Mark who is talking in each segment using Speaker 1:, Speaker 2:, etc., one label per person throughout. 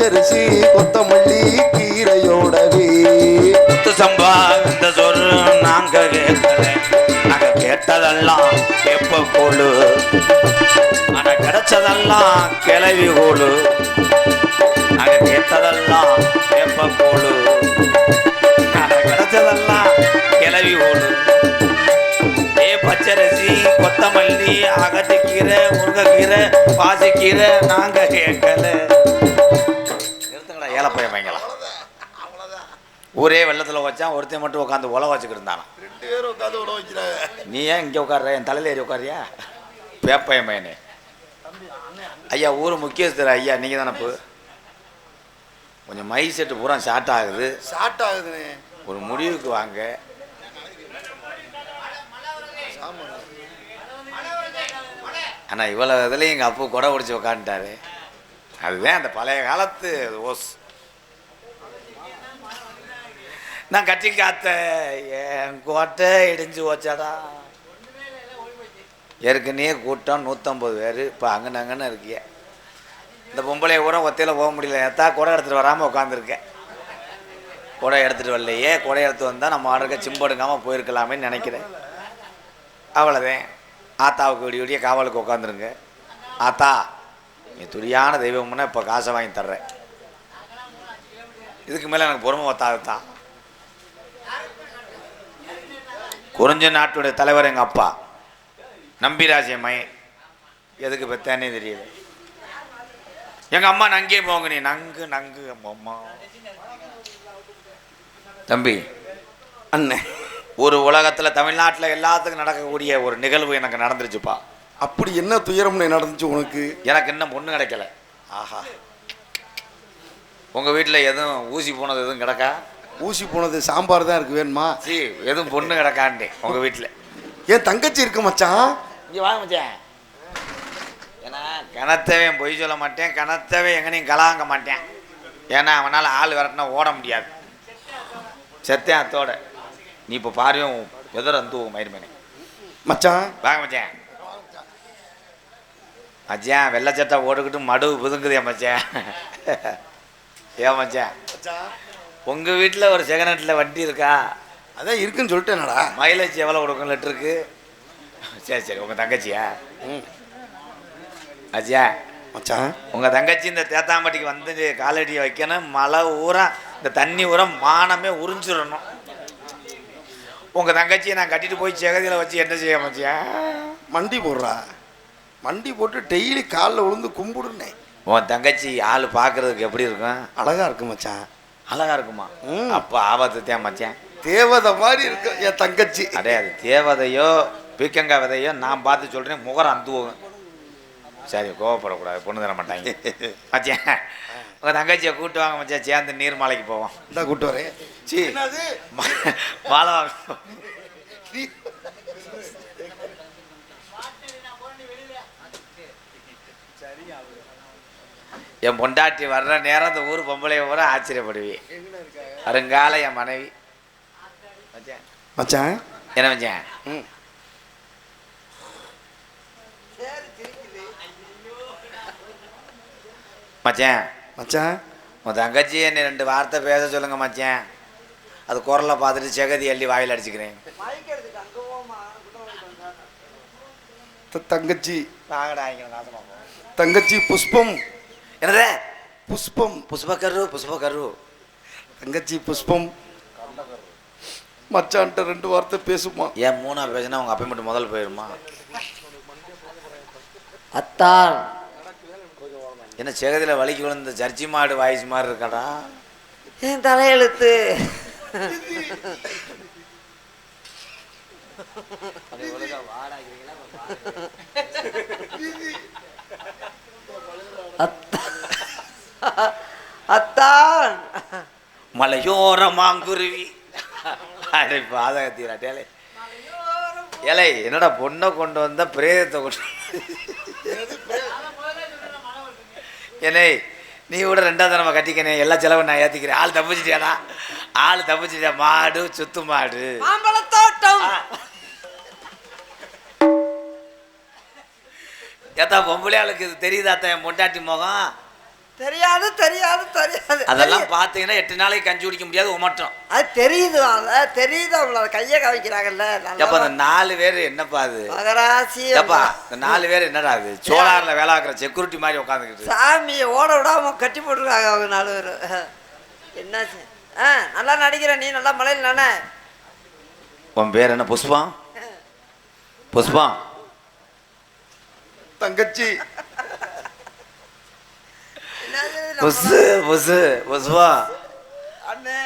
Speaker 1: பச்சரிசி கொத்தமல்லி கீரையோடவே.
Speaker 2: முத்து சம்பா இந்த சொல் நாங்க கேட்கல. நாங்க கேட்டதெல்லாம் எப்ப கோளு ஆனா கிடைச்சதெல்லாம் கிளவி கோளு நாங்க கேட்டதெல்லாம் எப்ப கோளு ஆனா கிடைச்சதெல்லாம் கிளவி கோளு ஏ பச்சரிசி கொத்தமல்லி அகத்துக்கீரை முருங்கைக்கீரை பாசிக்கீரை நாங்க கேட்கல. ஊரே வெள்ளத்தில் வச்சான் ஒருத்தன் மட்டும் உட்காந்து உல வச்சுக்கிட்டு இருந்தானா
Speaker 1: ரெண்டு பேரும் உட்காந்து விட வைக்கிறாங்க
Speaker 2: நீ ஏன் இங்கே உட்கார்ற? என் தலையில் ஏறி உட்காரியா பேப்பையன் பையனே. ஐயா ஊர் முக்கியஸ்தர் ஐயா நீங்கள் தானே கொஞ்சம் மை செட்டு பூரா ஷார்ட் ஆகுது.
Speaker 1: ஸ்டார்ட் ஆகுதுண்ணே.
Speaker 2: ஒரு முடிவுக்கு வாங்க. ஆனால் இவ்வளோ இதுலேயும் எங்கள் அப்பா கொடை பிடிச்சி உக்காந்துட்டாரு. அதுதான் அந்த பழைய காலத்து ஓஸ். நான் கட்டி காத்த என் கோட்டை இடிஞ்சு வச்சாடா ஏற்கனவே கூட்டம் நூற்றம்பது பேர். இப்போ அங்கன்னு அங்கன்னு இருக்கிய. இந்த பொம்பளையை கூட ஒத்தையில் போக முடியல. எத்தா குடை எடுத்துகிட்டு வராமல் உட்காந்துருக்கேன் குடை எடுத்துகிட்டு வரலையே. குடை எடுத்து வந்தால் நம்ம ஆடுக்க சிம்படுங்காமல் போயிருக்கலாமேன்னு நினைக்கிறேன். அவ்வளோதான் ஆத்தாவுக்கு விடிய விடிய காவலுக்கு உட்காந்துருங்க ஆத்தா நீ துடியான தெய்வம்னா இப்போ காசை வாங்கி தர்றேன். இதுக்கு மேலே எனக்கு பொறுமை ஒத்தாதுதான். குறிஞ்ச நாட்டுடைய தலைவர் எங்கள் அப்பா. நம்பிராஜ் என் மகன் எதுக்கு பெத்தானே தெரியல எங்கள் அம்மா நங்கே போங்க நீ நங்கு நங்கு அம்மா தம்பி
Speaker 1: அண்ணன்
Speaker 2: ஒரு உலகத்தில் தமிழ்நாட்டில் எல்லாத்துக்கும் நடக்கக்கூடிய ஒரு நிகழ்வு எனக்கு நடந்துருச்சுப்பா.
Speaker 1: அப்படி என்ன துயரம்னு நடந்துச்சு உனக்கு?
Speaker 2: எனக்கு இன்னும் பொண்ணு கிடைக்கல.
Speaker 1: ஆஹா.
Speaker 2: உங்கள் வீட்டில் எதுவும் ஊசி போனது எதுவும் கிடக்கா?
Speaker 1: ஊசி போனது சாம்பார் தான் இருக்கு வேணுமா?
Speaker 2: சி எதுவும் பொண்ணு கிடக்கான்ட்டே உங்கள் வீட்டில்
Speaker 1: ஏன் தங்கச்சி இருக்கு மச்சான்?
Speaker 2: இங்கே வாங்க மச்சான். ஏன்னா கணத்தவே பொய் சொல்ல மாட்டேன் கணத்தவே எங்கனையும் கலாங்க மாட்டேன். ஏன்னா அவனால் ஆள் விரட்டினா ஓட முடியாது. செத்தேன் அத்தோட. நீ இப்போ பாரியும் எதிர வந்து மயிருமேனே
Speaker 1: மச்சான்?
Speaker 2: வாங்க மச்சான். மச்சான் வெள்ளை சட்டை ஓடுக்கிட்டு மடு புதுங்குதே மச்சான்? ஏன் மச்சான்? உங்கள் வீட்டில் ஒரு செகண்ட் ஹேண்டில் வண்டி இருக்கா?
Speaker 1: அதான் இருக்குன்னு சொல்லிட்டேனடா
Speaker 2: மைலேஜ் எவ்வளோ கொடுக்கும் லிட்டருக்கு சரி சரி உங்கள் தங்கச்சியா?
Speaker 1: ம்.
Speaker 2: அஜயா
Speaker 1: மச்சான்.
Speaker 2: உங்கள் தங்கச்சி இந்த தேத்தாம்பட்டிக்கு வந்து காலடியை வைக்கணும். மழை ஊரா இந்த தண்ணி ஊரம் மானமே உறிஞ்சிடணும். உங்கள் தங்கச்சியை நான் கட்டிட்டு போய் செகதியில் வச்சு என்ன செய்ய மச்சியா
Speaker 1: மண்டி போடுறா. மண்டி போட்டு டெய்லி காலில் விழுந்து கும்பிடுனே
Speaker 2: உன் தங்கச்சி ஆள் பார்க்கறதுக்கு எப்படி இருக்கும்?
Speaker 1: அழகா இருக்கு மச்சான்.
Speaker 2: அழகா இருக்குமா. அப்போ ஆபத்து தேன் மச்சான்.
Speaker 1: தேவதை மாதிரி இருக்கு என் தங்கச்சி.
Speaker 2: அடே அது தேவதையோ பீக்கங்காய் விதையோ நான் பார்த்து சொல்கிறேன் முகரம் அந்துவோங்க. சரி கோவப்படக்கூடாது பொண்ணு தர மாட்டாங்க. மச்சான் உங்கள் தங்கச்சியை கூட்டு வாங்க மச்சான் சேர்ந்து நீர்மலைக்கு போவோம்.
Speaker 1: இந்தா கூட்டு வரேன்.
Speaker 2: சி.
Speaker 1: என்னது?
Speaker 2: மா- மாலை வாங்க என் பொண்டாட்டி வர்ற நேரம் இந்த ஊர் பொம்பளைய பூரா ஆச்சரியப்படுவி. வருங்கால என் மனைவி. மச்சான்?
Speaker 1: மச்சான்
Speaker 2: என்ன மச்சான்?
Speaker 1: ம்.
Speaker 2: மச்சான்?
Speaker 1: மச்சான்?
Speaker 2: உன் தங்கச்சி என்னை ரெண்டு வார்த்தை பேச சொல்லுங்க மச்சான். அது குரலை பார்த்துட்டு செகதி அள்ளி வாயில் அடிச்சுக்கிறேன்.
Speaker 1: தங்கச்சி. தங்கச்சி புஷ்பம்.
Speaker 2: என்னது?
Speaker 1: புஷ்பம்
Speaker 2: புஷ்பக்கரு புஷ்பக்கரு.
Speaker 1: தங்கச்சி புஷ்பம். மச்சான்ட்ட ரெண்டு வார்த்தை பேசுமா?
Speaker 2: ஏன் மூணா பேசினா உங்க அப்பா மட்டும் முதல்ல போயிருமா?
Speaker 3: அத்தான்
Speaker 2: என்ன செகதியில் வலிக்கு விழுந்த ஜர்ஜி மாடு வாய்ஸ் மாதிரி இருக்காடா?
Speaker 3: என் தலையெழுத்து. அத்தா- அத்தான்.
Speaker 2: மலையோர மாங்குருவி. அடே பாதகத்தீரா டேலே ஏலே. என்னடா பொண்ணை கொண்டு வந்தா பிரேதத்தை கொண்டு ஏலே நீ கூட ரெண்டாவது தடவை கட்டிக்கனே எல்லா செலவும் நான் ஏற்றிக்கிறேன் ஆள் தப்பிச்சிட்டியாடா? ஆள் தப்பிச்சிட்டியா? மாடு சுத்து மாடு.
Speaker 3: மாம்பழத்தோட்டம்.
Speaker 2: ஏத்தா பொம்பளை ஆளுக்கு இது தெரியுதாத்தா என் பொண்டாட்டி முகம்?
Speaker 3: தெரியாது தெரியாது
Speaker 2: அதெல்லாம் பார்த்தீங்கன்னா எட்டு நாளைக்கு கஞ்சி குடிக்க முடியாது உமட்டும்.
Speaker 3: அது தெரியுது அவள தெரியுது அவள கையை கவிக்கிறாங்கல்ல
Speaker 2: எப்ப அந்த நாலு பேர் என்னப்பா அது?
Speaker 3: மகராசி
Speaker 2: ஏப்பா இந்த நாலு பேர் என்னடா அது சோலார்ல வேலை ஆக்குற செக்யூரிட்டி மாதிரி உட்காந்துக்கிட்டு
Speaker 3: சாமியை ஓட விடாம கட்டி போட்டுருக்காங்க அவங்க நாலு பேர். என்னாச்சு ஆ நல்லா நடிக்கிற நீ நல்லா மலையில் நானே
Speaker 2: உன் பேர் என்ன புஷ்பம் புஷ்பம்
Speaker 1: தங்கச்சி.
Speaker 2: புசு புசு புஷ்பா
Speaker 3: அண்ணே.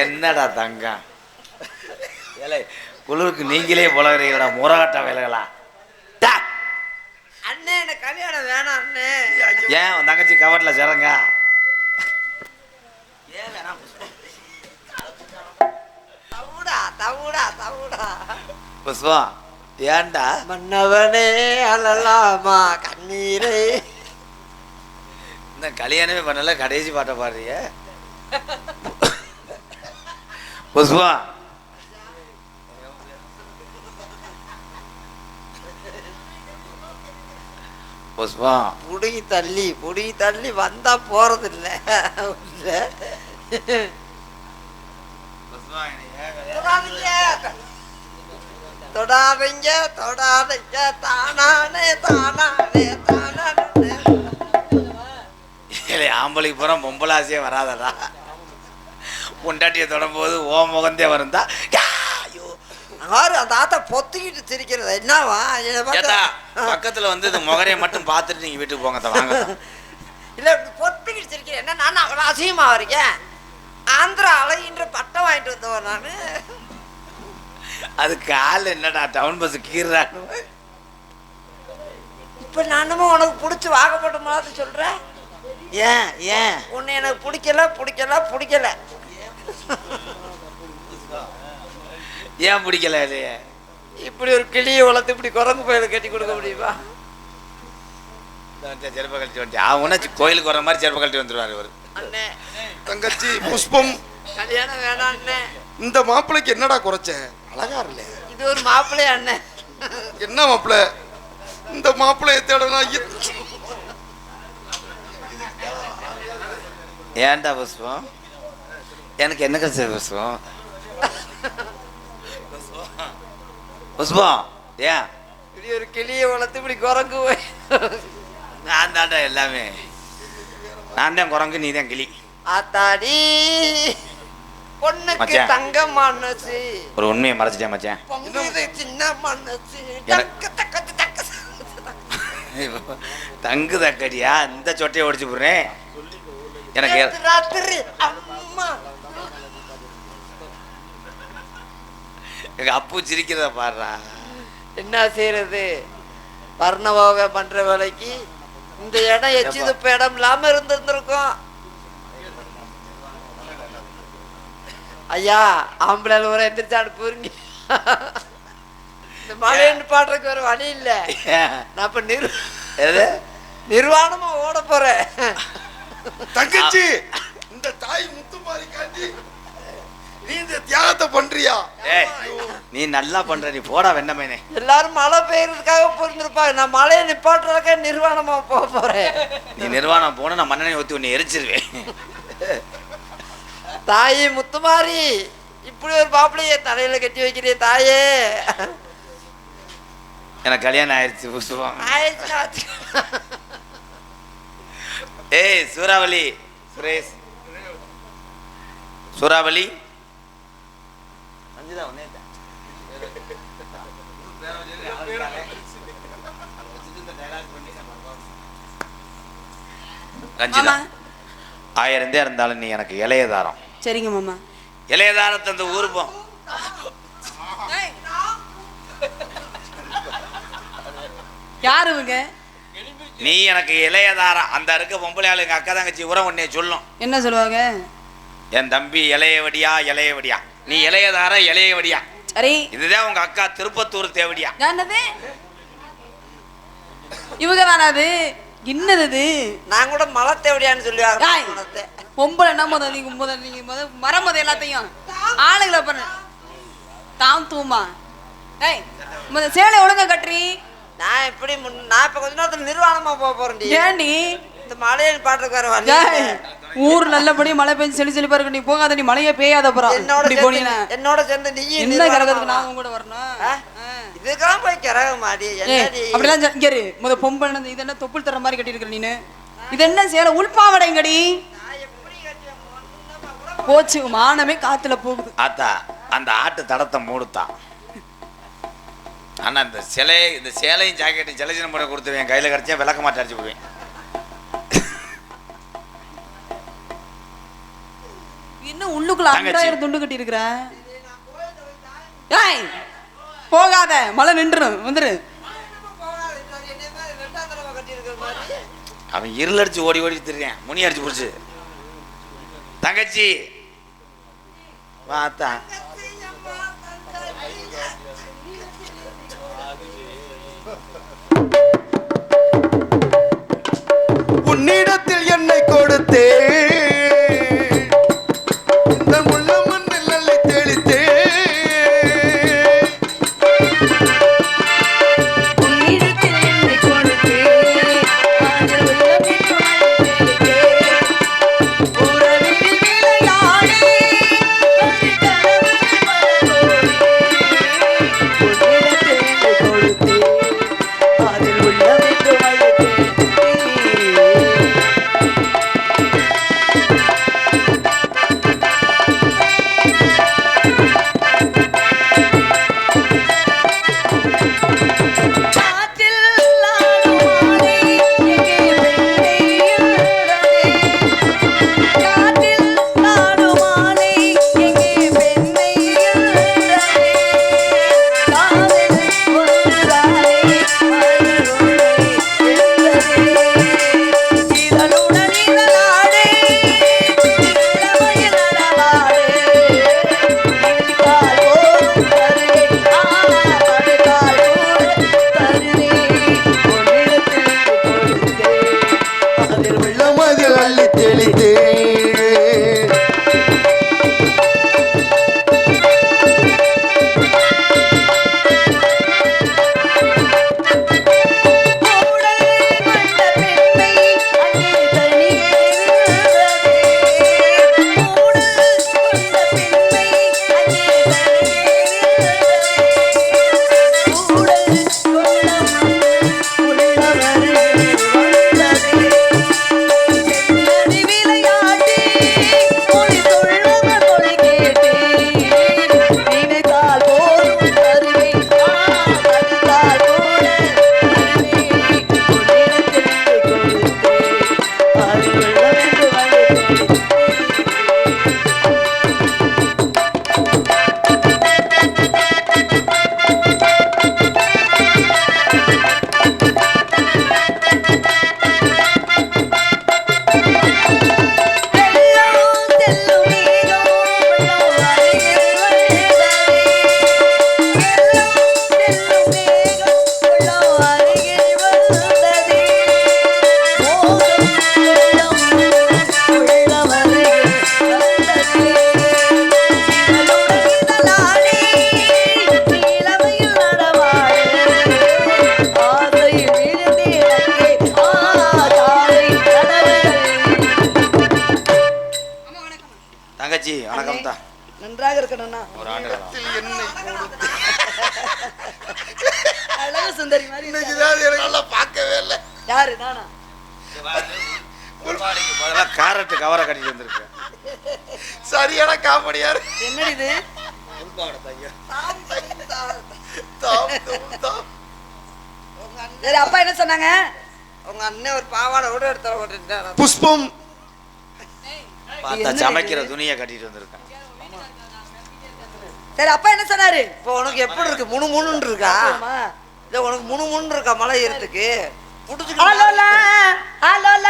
Speaker 2: என்னடா தங்கம்? ஏலே குளிருக்கு நீங்களே புலகிறீங்களா முறகட்ட வேலைகளா? டா.
Speaker 3: அண்ணே எனக்கு கல்யாணம் வேணாம் அண்ணே.
Speaker 2: ஏன் உன் தங்கச்சி கவர்ல சேரங்க.
Speaker 3: தவுடா தவுடா தவுடா.
Speaker 2: புஷ்பம் ஏன்டா?
Speaker 3: மன்னவனே அழலாமா கண்ணீரே.
Speaker 2: இந்த கல்யாணமே பண்ணல கடைசி பாட்டை பாடுறிய? புஷ்பா. புஷ்பா.
Speaker 3: புடுங்கி தள்ளி புடுங்கி தள்ளி வந்தா போறது இல்ல. தொடாதீங்க தொடாதீங்க. தானானே தானானே தானானே.
Speaker 2: இல்லை ஆம்பளைக்கு பூரா பொம்பளை ஆசையே வராதடா. பொண்டாட்டியை தொடும்போது ஓ முகந்தே வருந்தா
Speaker 3: அந்த ஆத்தா பொத்திக்கிட்டு சிரிக்கிறது. என்னவா?
Speaker 2: பக்கத்துல வந்து இந்த முகரையை மட்டும் பார்த்துட்டு நீங்க வீட்டுக்கு போங்க வாங்க
Speaker 3: இல்ல பொத்திக்கிட்டு சிரிக்கிறேன். என்ன நான் அவ்வளோ அசிங்கமா இருக்கேன்? ஆந்திரா அழகின்ற பட்டம் வாங்கிட்டு வந்தவன் நானு.
Speaker 2: அது கால் என்னடா டவுன் பஸ் கீறான்னு
Speaker 3: இப்ப நானும் உனக்கு பிடிச்சி வாக்கப்பட்ட மாதிரி சொல்றேன்.
Speaker 2: ஏன் ஏன்?
Speaker 3: உன்னை எனக்கு பிடிக்கல பிடிக்கல பிடிக்கல.
Speaker 2: ஏன் பிடிக்கல இல்லையே
Speaker 3: இப்படி ஒரு கிளியை வளர்த்து இப்படி குரங்கு பயில கட்டி கொடுக்க முடியுமா?
Speaker 2: செருப்பை கழட்டி வந்துட்டு அவனா கோயிலுக்கு வர மாதிரி செருப்பை கழட்டி வந்துருவாரு இவர்
Speaker 3: அண்ணே.
Speaker 1: தங்கச்சி புஷ்பம்.
Speaker 3: கல்யாணம் வேணாம் அண்ணே.
Speaker 1: இந்த மாப்பிள்ளைக்கு என்னடா குறைச்ச? அழகா இல்ல.
Speaker 3: இது ஒரு மாப்பிள்ளை அண்ணே?
Speaker 1: என்ன மாப்பிள்ளை? இந்த மாப்பிள்ளைய தேடனா
Speaker 2: ஏன்டா புஷ்பம்? எனக்கு என்ன கஷ்டம் புஷ்பம்? புஷ்பம் ஏன்?
Speaker 3: இப்படி ஒரு கிளியை வளர்த்து இப்படி குரங்கு போய்
Speaker 2: நான் தான்டா எல்லாமே. நான் தான் குரங்கு நீ தான் கிளி.
Speaker 3: ஆத்தாடி பொண்ணுக்கு
Speaker 2: மச்சான்.
Speaker 3: தங்க மனசு.
Speaker 2: ஒரு உண்மையை மறைச்சிட்டேன் மச்சான்.
Speaker 3: பொங்குது சின்ன மனசு?
Speaker 2: எனக்கு-
Speaker 3: தக்க தக்க தக்க
Speaker 2: தங்கு தக்கடியா? இந்த சொட்டையை ஒடிச்சு போடுறேன். எனக்கு
Speaker 3: நேத்து ராத்திரி அம்மா.
Speaker 2: எங்க அப்பு சிரிக்கிறத பாடுறா.
Speaker 3: என்ன செய்யறது வர்ணவாக பண்ற வேலைக்கு இந்த இடம் எச்சி துப்ப இடம் இல்லாம இருந்திருந்திருக்கும். ஐயா ஆம்பளை ஒரு எந்திரிச்சு அனுப்புறீங்க இந்த மழையை பாடுறதுக்கு வேற வழி இல்ல? நான் இப்ப நிர் நிர்வாணமா ஓட போறேன்.
Speaker 1: தங்கச்சி இந்த தாய் முத்து மாதிரி காட்டி நீ இந்த தியாகத்தை பண்றியா?
Speaker 2: நீ நல்லா பண்ற நீ போடா வெண்ணமேனே
Speaker 3: எல்லாரும் மழை பெய்யறதுக்காக புரிஞ்சிருப்பாங்க நான் மழையை நிப்பாட்டுறதுக்காக நிர்வாணமா போக போறேன்.
Speaker 2: நீ நிர்வாணம் போன நான் மண்ணெண்ணெய் ஊற்றி உன்னை எரிச்சிருவேன்.
Speaker 3: தாயே முத்துமாரி இப்படி ஒரு மாப்பிள்ளைய தலையில கட்டி வைக்கிறிய தாயே.
Speaker 2: எனக்கு கல்யாணம் ஆயிடுச்சு
Speaker 3: ஆயிடுச்சுன்னா வச்சுக்கோ.
Speaker 2: ஏய் சூறாவளி. சுரேஷ். சூறாவளி. ரஞ்சிதா. ஆயிரம் தான் இருந்தாலும் நீ எனக்கு இளையதாரம்
Speaker 4: சரிங்க மாமா.
Speaker 2: இளையதாரத்தை அந்த ஊர் போ.
Speaker 4: யார் இவங்க?
Speaker 2: நீ எனக்கு இளையதாரம் அந்த இருக்க பொம்பளை ஆளு எங்க அக்கா தங்கச்சி உரம் உன்னைய சொல்லும்.
Speaker 4: என்ன சொல்லுவாங்க?
Speaker 2: என் தம்பி இளையவடியா இளையவடியா. நீ இளையதார இளையவடியா?
Speaker 4: சரி.
Speaker 2: இதுதான் உங்க அக்கா திருப்பத்தூர் தேவடியா.
Speaker 4: என்னது? இவங்க தானே அது என்னது
Speaker 3: நான் கூட மலை தேவடியான்னு சொல்லுவாங்க.
Speaker 4: பொம்பளை என்ன முத நீங்க முத நீங்க முத மரம் முத எல்லாத்தையும். ஆளுகளை பண்ண தாம் தூமா. ஏய் முத சேலை ஒழுங்கா கட்டுறி.
Speaker 3: நான் இப்படி முன்- நான் இப்ப கொஞ்ச நேரத்துல நிர்வாணமா போக போறேன்டி.
Speaker 4: ஏண்டி
Speaker 3: இந்த மலையை பாட்டுக்கு வர.
Speaker 4: ஊர் நல்லபடியா மழை பெஞ்சு செழி செழிப்பா இருக்கு. நீ போகாத நீ மழையே பெய்யாத போறா.
Speaker 3: என்னோட நீ- என்னோட சேர்ந்து நீ
Speaker 4: என்ன கிடக்கிறதுக்கு நான் உங்க கூட வரணும்?
Speaker 3: இதுக்கெல்லாம் போய்
Speaker 4: ஏய்,
Speaker 3: என்னடி?
Speaker 4: அப்படிலாம் இங்க இரு. முத பொம்பளை இது என்ன தொப்புள் தர மாதிரி கட்டியிருக்கிற நீனு? இது என்ன சேலை? உள்பாவடைங்கடி. போச்சு மானமே காத்துல போகுது.
Speaker 2: ஆத்தா அந்த ஆட்டு தடத்தை மூடுத்தான். ஆனா இந்த சிலை இந்த சேலையும் ஜாக்கெட்டையும் செலஜனம் பண்ணி கொடுத்துருவேன். கையில கிடைச்சா விளக்க மாட்டே அடிச்சு போடுவேன்.
Speaker 4: என்ன உள்ளுக்குள்ள. அண்டாயிரம் துண்டு கட்டி இருக்கிற ஏய் போகாத. மழை நின்றுடும் வந்துரு.
Speaker 2: அவன் இருள் அடிச்சு ஓடி ஓடி திரியான் முனி அடிச்சு போச்சு தங்கச்சி. வா
Speaker 1: உன்னிடத்தில் என்னை
Speaker 5: கொடுத்தேன்.
Speaker 2: வந்திருக்கேன்
Speaker 1: சரியான காமெடியா இருக்கு
Speaker 5: என்னடி இது
Speaker 2: உள்பாவடை தையம்
Speaker 1: தாம், தாம், தாம்.
Speaker 5: சரி அப்பா என்ன சொன்னாங்க?
Speaker 3: உங்க அண்ணன் ஒரு பாவாடை கூட எடுத்து போட்டுட்டாரு
Speaker 1: புஷ்பம்.
Speaker 2: பார்த்தா சமைக்கிற துணியை கட்டிட்டு வந்திருக்கேன்.
Speaker 5: சரி அப்பா என்ன சொன்னாரு?
Speaker 3: இப்போ உனக்கு எப்படி இருக்கு? முணு முணுன்னு இருக்கா. இல்ல உனக்கு முணு முணுன்னு இருக்கா மழை ஏறதுக்கு
Speaker 5: அலோல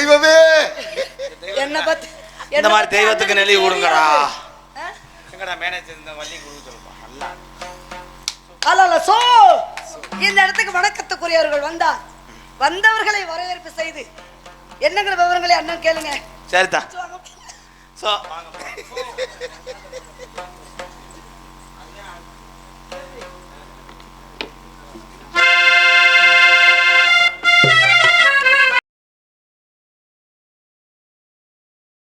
Speaker 1: தெய்வமே.
Speaker 5: என்ன பத்தி
Speaker 2: இந்த மாதிரி தெய்வத்துக்கு நெளி விடுங்கடா.
Speaker 5: ஆ?
Speaker 2: எங்கடா மேனேஜர் இந்த வள்ளி கொடுக்க சொல்லுப்பா. நல்லா.
Speaker 5: அல்ல சோ இந்த இடத்துக்கு வணக்கத்துக்குரியவர்கள் வந்தார். வந்தவர்களை வரவேற்பு செய்து. என்னங்கிற விவரங்களை அண்ணன் கேளுங்க.
Speaker 2: சரிதான்